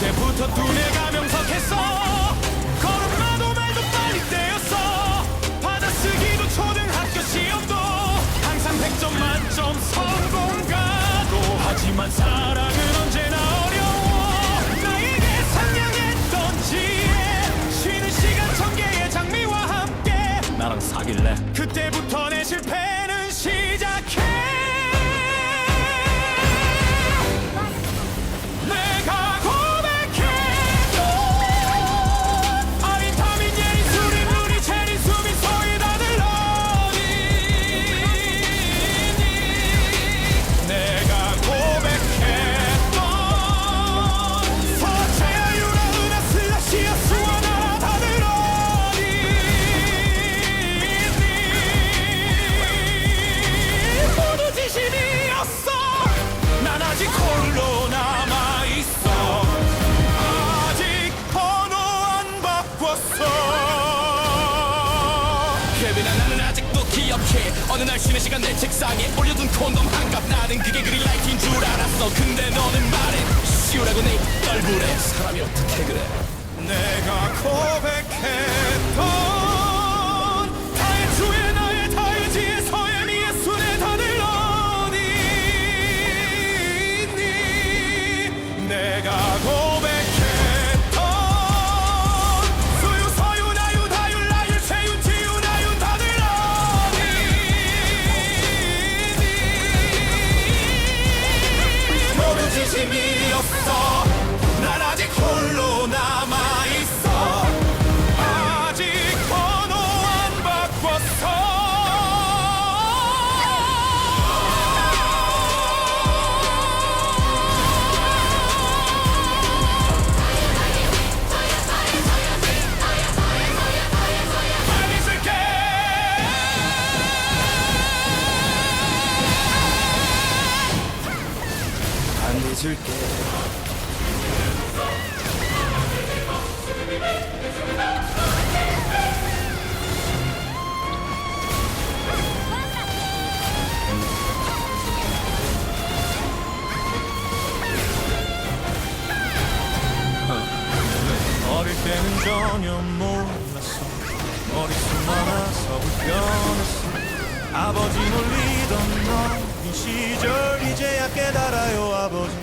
그때부터 두뇌가 명석했어. 걸음마도 말도 빨리 떼었어. 받아쓰기도 초등학교 시험도 항상 100점 만점 성공가도. 하지만 사랑은 언제나 어려워. 나에게 상냥했던 지혜. 쉬는 시간 천 개의 장미와 함께. 나랑 사귈래? 그때부터 케빈아 나는 아직도 기억해. 어느 날 쉬는 시간 내 책상에 올려둔 콘돔 한갑 나는 그게 그린라이트인 줄 알았어. 근데 너는 말해. 쉬우라고 내 얼굴에 사람이 어떻게 그래? 내가 고백했던 안 잊을게. 어릴 때는 전혀 몰랐어. 머릿속 많아서 불편했어. 아버지 놀리던 너인 시절 깨달아요 아버지.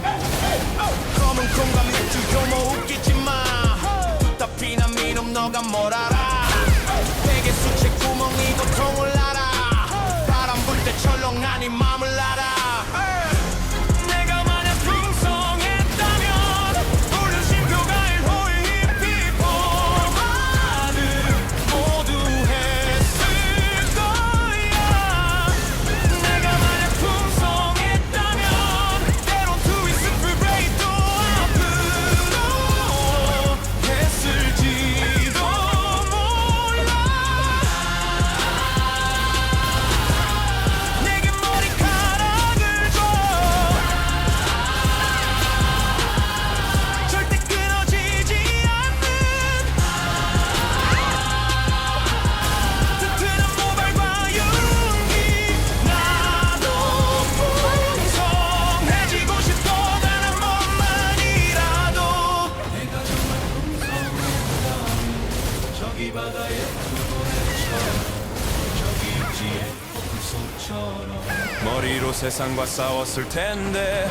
검은 콩과 맥주 효모 웃기지 마. 답이나 미놈 너가 뭘 알아 저기 바다의 노래처럼 저기 육지의 폭풍소처럼. 머리로 세상과 싸웠을 텐데